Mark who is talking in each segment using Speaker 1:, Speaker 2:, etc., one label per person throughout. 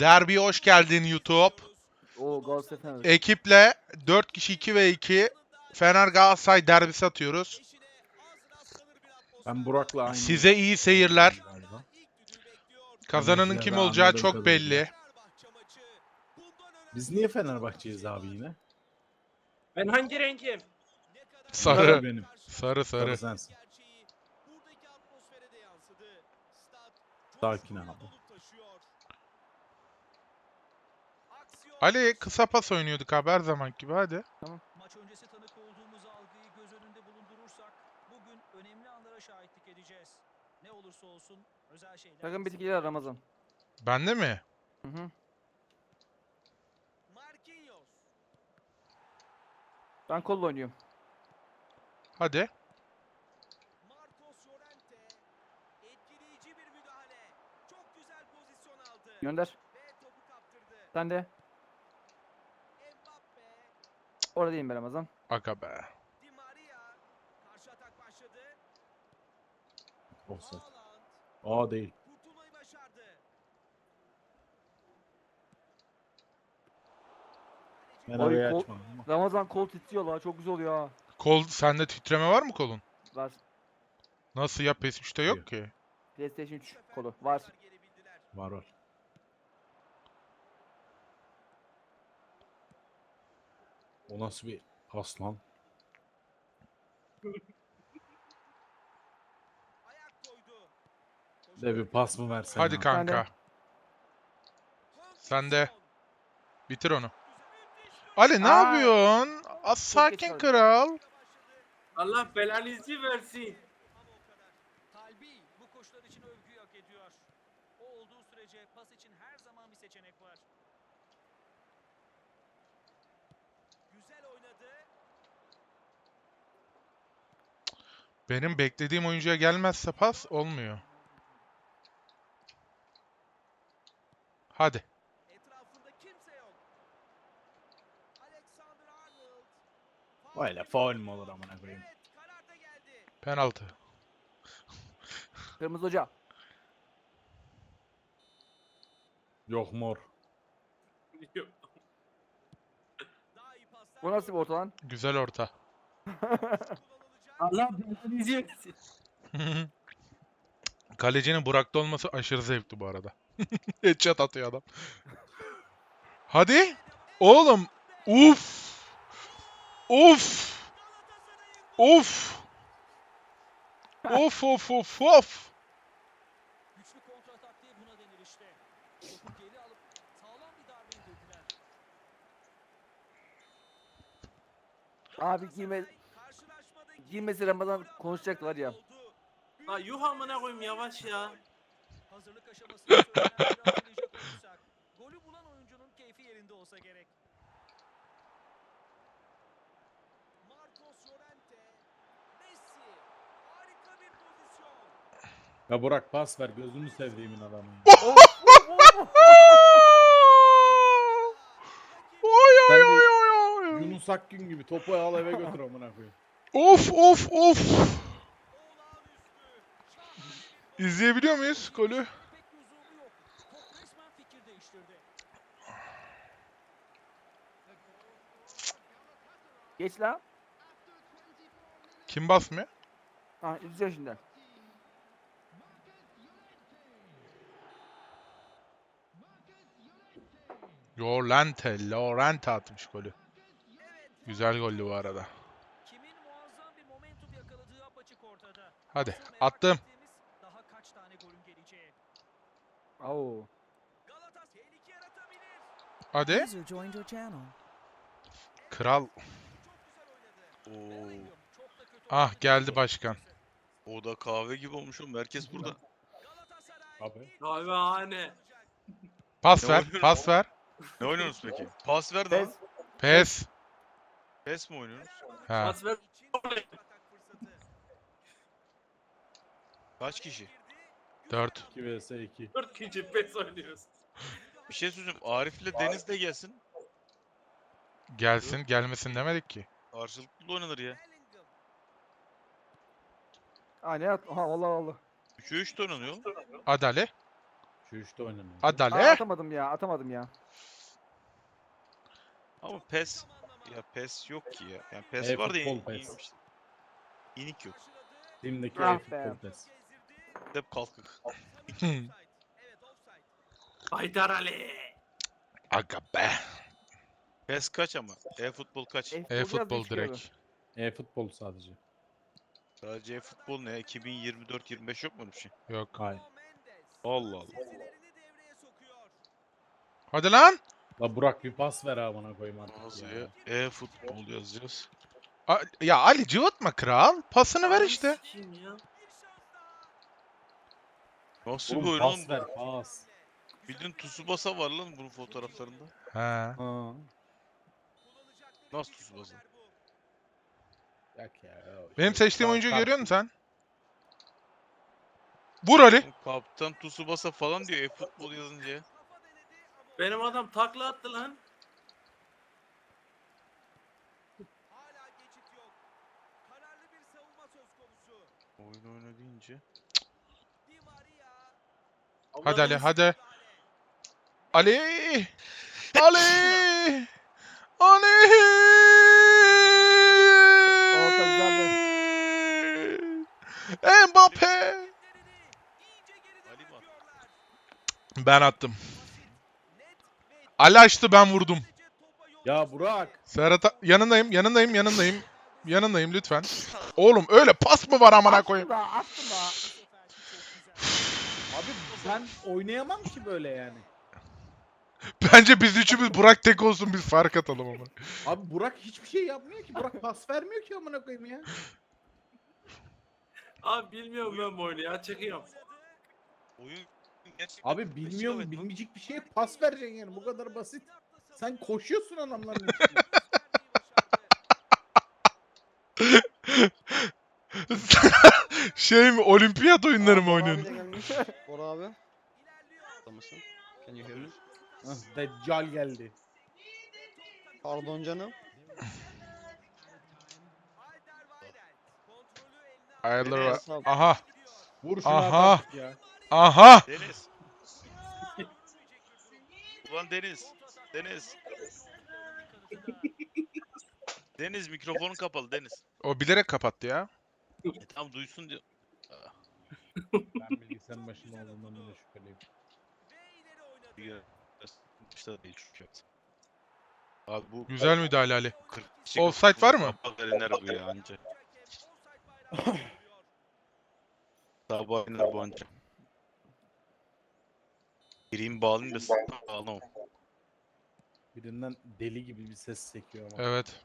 Speaker 1: Derbiye hoş geldin YouTube.
Speaker 2: Oo Galatasaray Fener.
Speaker 1: Ekiple 4 kişi 2 ve 2 Fener Galatasaray derbisi atıyoruz.
Speaker 3: Ben Burak'la aynı.
Speaker 1: Size iyi seyirler. Kazananın kim olacağı çok belli.
Speaker 3: Biz niye Fenerbahçeyiz abi yine?
Speaker 4: Ben hangi rengim?
Speaker 1: Sarı.
Speaker 3: benim.
Speaker 1: Sarı
Speaker 3: Sarı
Speaker 1: sarı.
Speaker 3: sensin. Sakin abi.
Speaker 1: Ali kısa pas oynuyorduk abi her zaman gibi hadi.
Speaker 5: Maç öncesi tanık olduğumuz algıyı göz önünde bulundurursak bugün önemli anlara şahitlik edeceğiz. Ne olursa olsun özel şeyler.
Speaker 2: Takım bitkiler Ramazan.
Speaker 1: Bende mi?
Speaker 2: Hı hı.
Speaker 5: Marquinhos.
Speaker 2: Ben kolla oynuyorum.
Speaker 1: Hadi.
Speaker 5: Marcos Llorente. Etkileyici bir müdahale. Çok güzel pozisyon aldı.
Speaker 2: Gönder.
Speaker 5: Ve topu kaptırdı.
Speaker 2: Sen de.
Speaker 5: Mbappe.
Speaker 2: Oradayım ben Ramazan.
Speaker 1: Aga be.
Speaker 5: Di Maria. Karşı atak başladı.
Speaker 3: Offside.
Speaker 5: Haaland.
Speaker 3: Aa değil.
Speaker 5: Kurtulmayı başardı.
Speaker 3: Ben
Speaker 2: Oy, kol-
Speaker 3: açmadım ama.
Speaker 2: Ramazan kol titriyor la çok güzel oluyor ha.
Speaker 1: Kol sende titreme var mı kolun?
Speaker 2: Var.
Speaker 1: Nasıl ya PS3'te yok ki.
Speaker 2: PlayStation 3 kolu. Var.
Speaker 5: Gelebildiler.
Speaker 3: Var var. O nasıl bir pas lan?
Speaker 5: Ayak koydu.
Speaker 3: De bir pas mı versen?
Speaker 1: Hadi
Speaker 3: abi?
Speaker 1: kanka. Sen de. Bitir onu. Ali ne
Speaker 2: Aa.
Speaker 1: yapıyorsun? Az sakin kral.
Speaker 4: Allah belanızı versin.
Speaker 5: Ama o kadar. Talbi bu koşular için övgüyü hak ediyor. O olduğu sürece pas için her zaman bir seçenek var. Güzel oynadı.
Speaker 1: Benim beklediğim oyuncuya gelmezse pas olmuyor. Hadi.
Speaker 5: Etrafında kimse yok. Alexander Arnold.
Speaker 3: Öyle faul mü olur amına koyayım?
Speaker 1: Penaltı.
Speaker 2: Kırmızı hoca.
Speaker 3: Yok mor.
Speaker 2: Bu nasıl bir orta lan?
Speaker 1: Güzel orta.
Speaker 4: Allah belanızı versin.
Speaker 1: Kalecinin Burak'ta olması aşırı zevkli bu arada. Headshot atıyor adam. Hadi. Oğlum. Uf. Uf. Of. Of of of of.
Speaker 5: Güçlü kontra atak diye buna denir işte. Topu geri alıp sağlam bir darbe indirdiler.
Speaker 2: Abi girme,
Speaker 5: Karşılaşmadaki
Speaker 2: girmesi Ramazan konuşacaktı var ya.
Speaker 4: La yuh amına koyayım yavaş ya.
Speaker 5: Hazırlık aşamasında söylenenleri hatırlayacak olursak. Golü bulan oyuncunun keyfi yerinde olsa gerek. Marcos Llorente. Messi. Harika bir pozisyon.
Speaker 3: Ya Burak pas ver gözünü sevdiğimin adamı.
Speaker 1: Oy oy oy oy.
Speaker 3: Yunus Akgün gibi topu al eve götür amına koyayım.
Speaker 1: Of of of. İzleyebiliyor muyuz golü?
Speaker 5: Pek lüzumu yok. Top resmen fikir değiştirdi.
Speaker 2: Geç la.
Speaker 1: Kim basmıyor?
Speaker 2: Ha izliyor şimdi.
Speaker 1: Llorente, Llorente atmış golü. Güzel gollü bu arada.
Speaker 5: Kimin muazzam bir momentum yakaladığı apaçık ortada.
Speaker 1: Hadi attım.
Speaker 5: ettiğimiz Daha kaç tane golün geleceği.
Speaker 2: Oo.
Speaker 5: Galatasaray tehlike yaratabilir.
Speaker 1: Hadi. Kral.
Speaker 6: Oo,
Speaker 1: Ah geldi başkan.
Speaker 6: o da kahve gibi olmuş oğlum. Herkes burada.
Speaker 3: Abi.
Speaker 4: Kahvehane.
Speaker 1: Pas
Speaker 6: Ne
Speaker 1: ver,
Speaker 6: oynuyorsun
Speaker 1: pas ver.
Speaker 6: Ne oynuyorsunuz peki? Pas ver de.
Speaker 2: Pes.
Speaker 1: Pes.
Speaker 6: Pes mi oynuyorsunuz?
Speaker 1: Ha.
Speaker 4: Pas ver.
Speaker 5: için atak fırsatı.
Speaker 6: Kaç kişi?
Speaker 1: 4.
Speaker 3: 2 vs 2.
Speaker 4: Dört kişi pes oynuyoruz.
Speaker 6: Bir şey söyleyeceğim. Arif'le Deniz de gelsin.
Speaker 1: Gelsin, gelmesin demedik ki.
Speaker 6: Karşılıklı oynanır ya.
Speaker 2: Ha ne at? Ha Allah Allah.
Speaker 6: 3'e 3 de oynanıyor.
Speaker 1: Hadi Ali.
Speaker 3: Şu üçte oynanıyor.
Speaker 1: Hadi
Speaker 2: Aa,
Speaker 1: Ali.
Speaker 2: atamadım ya atamadım ya.
Speaker 6: Ama pes ya pes yok ki ya. Yani pes
Speaker 3: E,
Speaker 6: var da
Speaker 3: futbol
Speaker 6: in-
Speaker 3: pes.
Speaker 6: iyiymiş. İnik yok.
Speaker 3: Steam'deki
Speaker 2: Ah be.
Speaker 3: pes.
Speaker 6: Hep kalkık.
Speaker 4: Haydar Ali.
Speaker 1: Aga be.
Speaker 6: Pes kaç ama? E-futbol kaç?
Speaker 2: E-futbol çıkıyor
Speaker 1: direkt.
Speaker 3: E-futbol sadece.
Speaker 6: Sadece e-futbol ne? 2024-25 yok mu öyle bir şey?
Speaker 1: Yok.
Speaker 3: Hayır.
Speaker 6: Allah Allah.
Speaker 1: Hadi lan.
Speaker 3: La Burak bir pas ver ha bana koyayım artık
Speaker 6: Nasıl
Speaker 3: ya.
Speaker 6: ya? E-futbol yazacağız.
Speaker 1: A- ya Ali cıvıtma kral. Pasını ver işte.
Speaker 4: ya.
Speaker 6: Nasıl bir
Speaker 3: Oğlum
Speaker 6: oyun
Speaker 3: pas
Speaker 6: oğlum?
Speaker 3: ver pas.
Speaker 6: Bildiğin Tsubasa var lan bunun fotoğraflarında.
Speaker 1: He.
Speaker 3: Ha.
Speaker 6: Nasıl Tsubasa?
Speaker 3: Ya. ya.
Speaker 1: Benim
Speaker 3: Şey,
Speaker 1: seçtiğim oyuncuyu
Speaker 3: kar-
Speaker 1: görüyor musun sen? Vur Ali.
Speaker 6: Oğlum Kaptan Tsubasa falan diyor e-futbol yazınca ya.
Speaker 4: Benim adam takla attı lan.
Speaker 6: Oyun oyna deyince.
Speaker 1: Hadi Ali hadi. Ali. Ali. Ali. Mbappe. Ben attım. Ali açtı ben vurdum.
Speaker 3: Ya Burak.
Speaker 1: Serhat yanındayım yanındayım yanındayım. Yanındayım lütfen. Oğlum öyle pas mı var amına koyayım?
Speaker 2: attım da.
Speaker 3: Ben oynayamam ki böyle yani.
Speaker 1: Bence biz üçümüz Burak tek olsun biz fark atalım ama.
Speaker 3: Abi Burak hiçbir şey yapmıyor ki. Burak pas vermiyor ki amına koyayım ya.
Speaker 4: Abi bilmiyorum ben bu oyunu ya çekiyorum.
Speaker 6: Oyun gerçekten
Speaker 3: Abi bilmiyorum bilmeyecek bir şeye pas vereceksin yani bu kadar basit. Sen koşuyorsun adamların içinde.
Speaker 1: şey mi olimpiyat oyunları mı oynuyorsun?
Speaker 7: Bora abi. Mısın? Can you hear me?
Speaker 3: Hah, Deccal geldi.
Speaker 7: Pardon canım.
Speaker 1: Ayarları var. Aha.
Speaker 3: Vur şunu
Speaker 1: Aha.
Speaker 3: artık ya.
Speaker 1: Aha.
Speaker 6: Deniz. Ulan Deniz. Deniz. Deniz mikrofonun kapalı Deniz.
Speaker 1: O bilerek kapattı ya.
Speaker 6: E, tamam duysun diyor.
Speaker 3: Ben bilgisayarın başında olduğundan bile şüpheliyim.
Speaker 6: Ya, İşte değil çünkü. Abi bu
Speaker 1: Güzel müdahale Ali.
Speaker 6: 40 kişi
Speaker 1: Offside var mı?
Speaker 6: Sabah bu ya anca. Sabah iner bu anca. Gireyim bağlayayım da bağlamam.
Speaker 3: Birinden deli gibi bir ses sekiyor ama.
Speaker 1: Evet.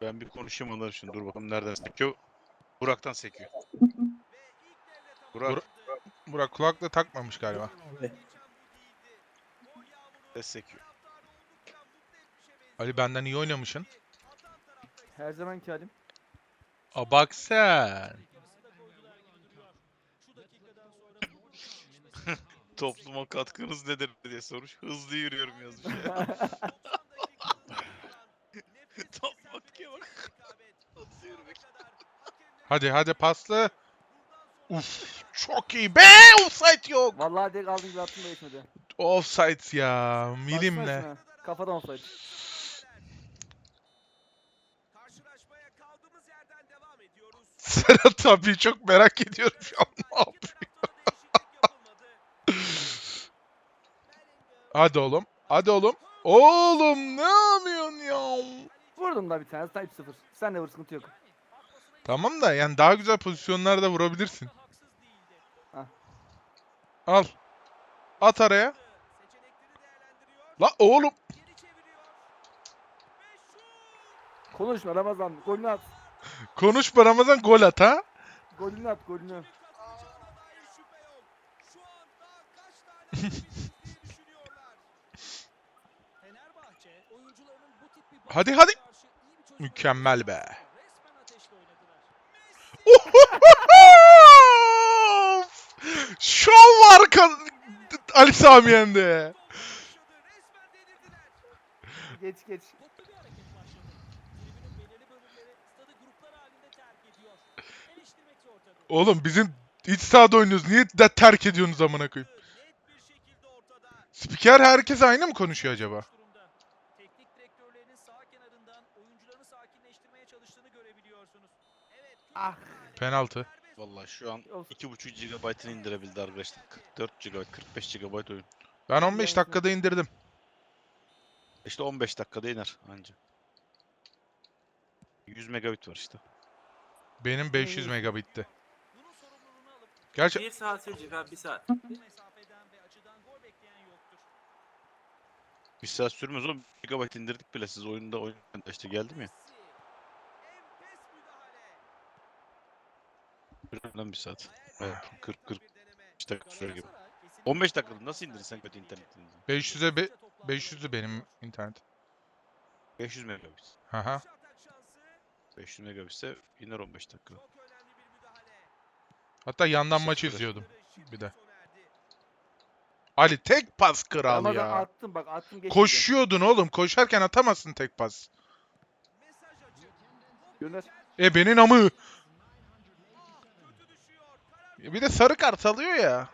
Speaker 6: Ben bir konuşayım onları şimdi. Dur bakalım nereden sekiyor. Burak'tan sekiyor. Burak
Speaker 1: Bur- Burak kulaklığı takmamış galiba.
Speaker 6: ses sekiyor.
Speaker 1: Ali benden iyi oynamışsın.
Speaker 2: Her zamanki halim.
Speaker 1: A bak sen.
Speaker 6: Topluma katkınız nedir diye sormuş. Hızlı yürüyorum yazmış ya. Topluma katkıya bak. Hızlı yürümek.
Speaker 1: Hadi hadi paslı. Uf çok iyi. Be offside yok.
Speaker 2: Vallahi direkt aldım gibi attım da geçmedi.
Speaker 1: Offside ya. Milimle.
Speaker 2: Baksana şuna, Kafadan olsaydı.
Speaker 1: Serhat abi çok merak ediyorum şu an ne yapıyor. Hadi oğlum. Hadi oğlum. Oğlum ne yapıyorsun ya?
Speaker 2: Vurdum da bir tane. Zaten 3-0. Sen de vur sıkıntı yok.
Speaker 1: Tamam da yani daha güzel pozisyonlarda vurabilirsin. Al. At araya. La oğlum.
Speaker 2: Konuşma Ramazan. Golünü at.
Speaker 1: Konuşma Ramazan gol at ha.
Speaker 2: Golünü at golünü.
Speaker 5: Fenerbahçe oyuncularının bu tip bir
Speaker 1: Hadi, hadi. Mükemmel be.
Speaker 5: resmen ateşle oynadılar.
Speaker 1: Şov var kan- Ali Samiyen'de.
Speaker 2: Geç geç.
Speaker 5: Toplu bir hareket başladı. Tribünün belirli bölümleri stadı gruplar halinde terk ediyor. Eleştirmek zor tabii.
Speaker 1: Oğlum bizim İç sahada oynuyoruz. Niye de terk ediyorsunuz amına koyayım? Spiker herkes aynı mı konuşuyor acaba?
Speaker 5: durumda. Teknik direktörlerinin sağ kenarından oyuncularını sakinleştirmeye çalıştığını görebiliyorsunuz. Evet.
Speaker 2: Ah.
Speaker 1: Penaltı.
Speaker 6: Vallahi şu an
Speaker 2: Olsun.
Speaker 6: 2.5 GB'ını indirebildi arkadaşlar. 44 GB, 45 GB oyun.
Speaker 1: Ben 15
Speaker 2: Yalnız-
Speaker 1: dakikada indirdim.
Speaker 6: İşte 15 dakikada iner anca. 100 megabit var işte.
Speaker 1: Benim 500
Speaker 2: İyi.
Speaker 1: megabitti.
Speaker 5: Bunun sorumluluğunu alıp
Speaker 1: Gerçi
Speaker 4: Bir saat sürecek abi bir saat.
Speaker 5: bu mesafeden ve açıdan gol bekleyen yoktur.
Speaker 6: Bir saat sürmez oğlum. 1 GB indirdik bile siz oyunda oyun işte geldim ya. Sürmeden bir saat. Evet 40 40 dakika süre gibi. 15 dakikada nasıl indirin sen kötü internetini?
Speaker 1: 500'e be 500'lü benim internet.
Speaker 6: 500 megabit.
Speaker 1: Haha.
Speaker 6: 500 megabitse iner 15 dakika.
Speaker 1: Hatta yandan maçı izliyordum. Bir de. Ali tek pas kral
Speaker 2: Ramazan
Speaker 1: ya.
Speaker 2: attım bak attım geçti.
Speaker 1: Koşuyordun oğlum. Koşarken atamazsın tek pas.
Speaker 2: Gönder.
Speaker 1: E benim amı. Bir de sarı kart alıyor ya.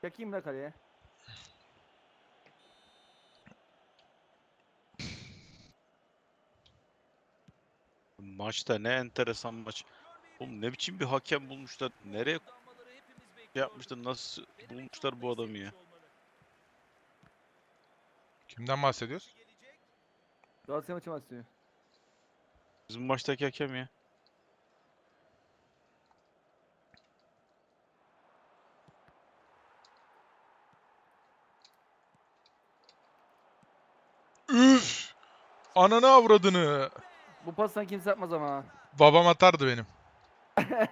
Speaker 2: Çekeyim de kaleye.
Speaker 6: Maçta ne enteresan maç. Oğlum ne biçim bir hakem bulmuşlar. Nereye
Speaker 5: Kullanmaları hepimiz bekliyoruz.
Speaker 6: yapmışlar? Nasıl bulmuşlar bu adamı ya?
Speaker 1: Kimden bahsediyoruz?
Speaker 2: Galatasaray maçı mı istiyor?
Speaker 6: Bizim maçtaki hakem ya.
Speaker 1: Ananı avradını.
Speaker 2: Bu pastan kimse yapmaz ama. ha.
Speaker 1: Babam atardı benim.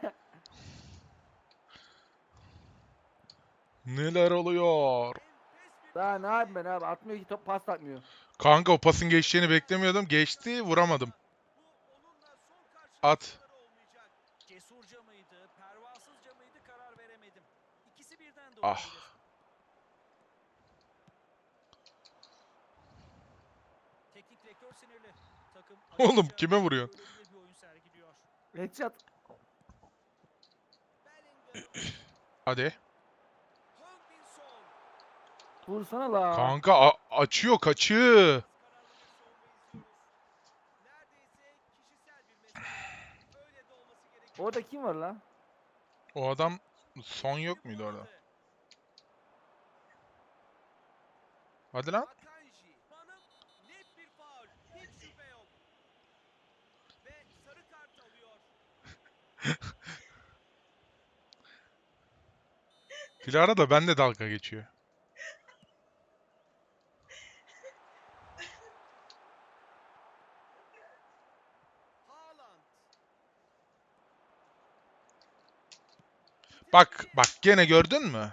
Speaker 1: Neler oluyor?
Speaker 2: Daha ne yapayım ben abi? Atmıyor ki top pas atmıyor.
Speaker 1: Kanka o pasın geçeceğini beklemiyordum. Geçti vuramadım. At.
Speaker 5: Cesurca mıydı, pervasızca mıydı karar veremedim. İkisi birden de
Speaker 1: Ah.
Speaker 5: olabilir.
Speaker 1: Oğlum, kime vuruyorsun?
Speaker 2: Headshot.
Speaker 1: Hadi.
Speaker 2: Vursana la.
Speaker 1: Kanka açıyor kaçı.
Speaker 2: Orada kim var la?
Speaker 1: O adam son yok muydu orada? Hadi lan.
Speaker 5: net bir faul. Hiç şüphe yok. Ve sarı kart alıyor.
Speaker 1: Dilara da benle dalga geçiyor. Bak bak gene gördün mü?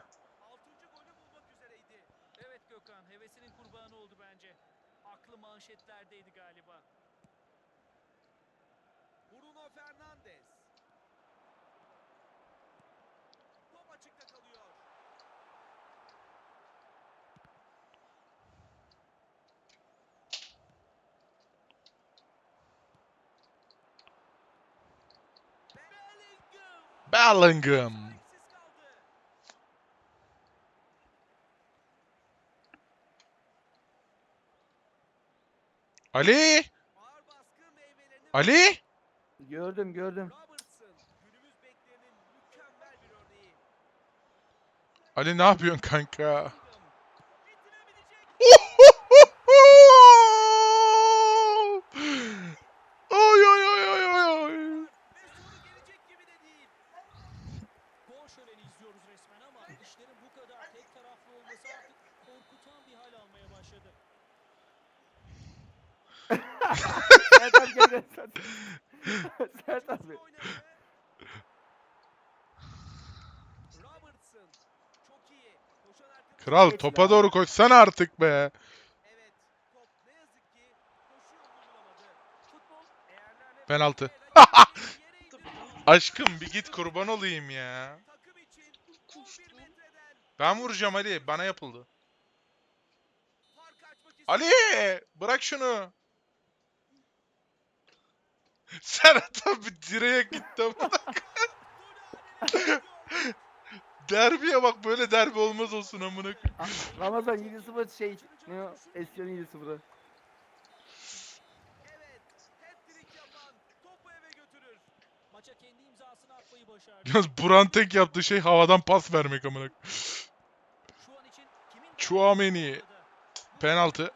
Speaker 5: Bellingham.
Speaker 1: Ali! Ali!
Speaker 2: Gördüm gördüm.
Speaker 1: Ali ne yapıyorsun kanka? Oy oy oy oy oy oy.
Speaker 5: Ve sonu gelecek gibi de değil. Gol şöleni izliyoruz resmen ama işlerin bu kadar tek taraflı olması artık korkutan bir hal almaya başladı.
Speaker 2: Sert abi gel gel sert. Sert abi.
Speaker 5: Oynadı. Robertson çok iyi. Koşan arkadaşı
Speaker 1: Kral topa doğru koşsana artık be.
Speaker 5: Evet. Top ne yazık ki koşu yolunu bulamadı. Futbol eğerlerle
Speaker 1: Penaltı. Aşkım bir git kurban olayım ya.
Speaker 5: Takım için 11 metreden
Speaker 1: Ben vuracağım Ali. Bana yapıldı. Ali! Bırak şunu. Serhat abi direğe gitti. koyayım. Derbiye bak böyle derbi olmaz olsun amına koyayım.
Speaker 2: Ah, Ramazan 7-0 şey. Ne o? Eskiyon 7-0'ı.
Speaker 5: Maça kendi imzasını atmayı başardı.
Speaker 1: Yalnız Buran tek yaptığı şey havadan pas vermek amına Chouameni. Penaltı.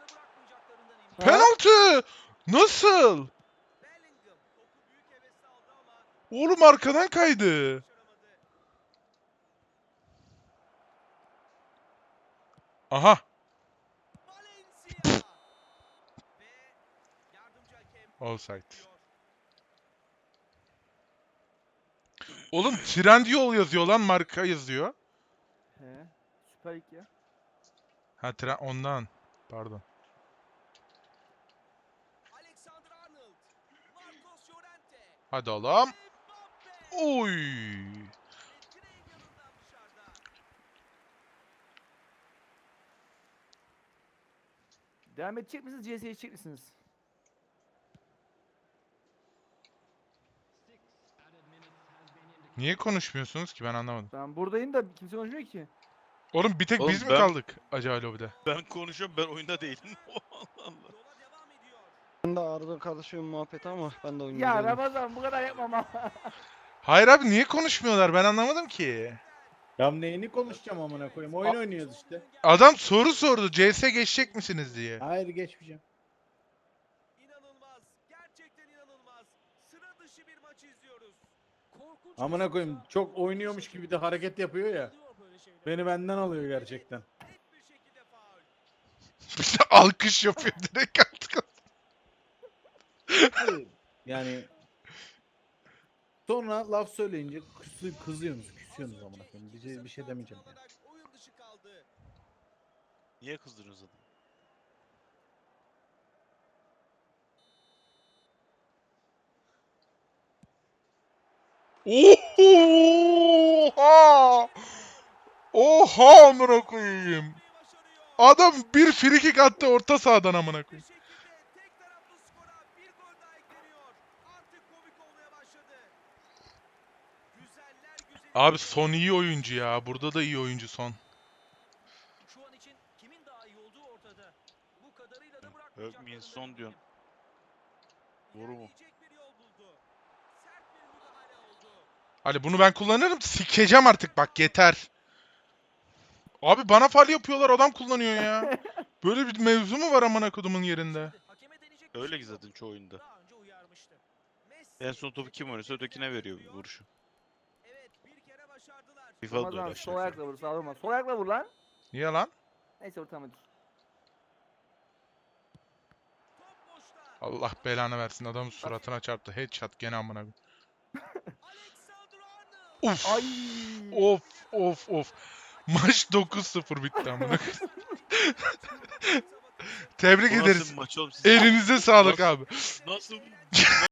Speaker 1: Penaltı! Nasıl? Oğlum arkadan kaydı. Aha. Offside. Oğlum Trendyol yazıyor lan marka yazıyor.
Speaker 2: He. Süper ya.
Speaker 1: Ha tren ondan. Pardon. Hadi oğlum. Oy.
Speaker 2: Devam edecek misiniz? CS'ye geçecek misiniz?
Speaker 1: Niye konuşmuyorsunuz ki ben anlamadım.
Speaker 2: Ben buradayım da kimse konuşmuyor ki.
Speaker 1: Oğlum bir tek
Speaker 6: Oğlum
Speaker 1: biz mi
Speaker 6: ben-
Speaker 1: kaldık acaba lobide?
Speaker 6: Ben konuşuyorum ben oyunda değilim. Allah Allah.
Speaker 7: Ben de Arda kardeşimin muhabbeti ama ben de oyunu
Speaker 2: Ya. Ramazan bu kadar yapma ama.
Speaker 1: Hayır abi niye konuşmuyorlar ben anlamadım ki.
Speaker 3: Ya neyini konuşacağım amına koyayım. Oyun oynuyoruz işte.
Speaker 1: Adam soru sordu CS geçecek misiniz diye.
Speaker 3: Hayır geçmeyeceğim.
Speaker 8: İnanılmaz. Gerçekten inanılmaz. Sıra dışı bir maç izliyoruz.
Speaker 5: Korkunç
Speaker 3: Amına koyayım çok oynuyormuş gibi de hareket yapıyor ya. Beni benden alıyor gerçekten.
Speaker 8: Net bir şekilde faul.
Speaker 1: Bir de alkış yapıyor direkt artık.
Speaker 3: Hayır. Yani sonra laf söyleyince kızı, kızıyorsunuz, küsüyorsunuz amına koyayım. Bir şey, bir şey demeyeceğim yani.
Speaker 8: Oyun dışı kaldı.
Speaker 6: Niye kızdınız adamı?
Speaker 1: Oha! Oha amına koyayım. Adam bir free kick attı orta sahadan amına koyayım.
Speaker 8: şekilde tek taraflı skora bir gol daha ekleniyor. Artık komik olmaya başladı. Güzeller güzeli.
Speaker 1: Abi son iyi oyuncu ya. Burada da iyi oyuncu son.
Speaker 5: Şu an için kimin daha iyi olduğu ortada. Bu kadarıyla da
Speaker 6: Övmeyin, son diyorsun. Doğru mu?
Speaker 8: İlerleyecek bir yol buldu. Sert bir müdahale oldu.
Speaker 1: Ali bunu ben kullanırım. Sikeceğim artık bak yeter. Abi bana fal yapıyorlar adam kullanıyor ya. Böyle bir mevzu mu var amına kodumun yerinde?
Speaker 6: Öyle
Speaker 5: şey
Speaker 6: ki zaten çoğu oyunda.
Speaker 5: Daha önce uyarmıştı.
Speaker 8: Messi.
Speaker 6: En son topu kim oynuyorsa ötekine veriyor vuruşu.
Speaker 8: Evet bir kere başardılar.
Speaker 6: FIFA'da
Speaker 2: Ramazan
Speaker 6: aşağı
Speaker 2: sol
Speaker 6: yukarı.
Speaker 2: ayakla vur sağ. Sol ayakla vur lan.
Speaker 1: Niye lan?
Speaker 2: Neyse vur tamam hadi.
Speaker 8: Top boşta.
Speaker 1: Allah belanı versin adamın suratına çarptı. Headshot gene amına koyayım. Uf.
Speaker 2: Ay.
Speaker 1: Of of of. Maç 9-0 bitti amına koyayım. Tebrik
Speaker 6: Bu nasıl
Speaker 1: ederiz.
Speaker 6: bir maç oğlum? Siz
Speaker 1: Elinize sağlık
Speaker 6: Nasıl-
Speaker 1: abi.
Speaker 6: nasıl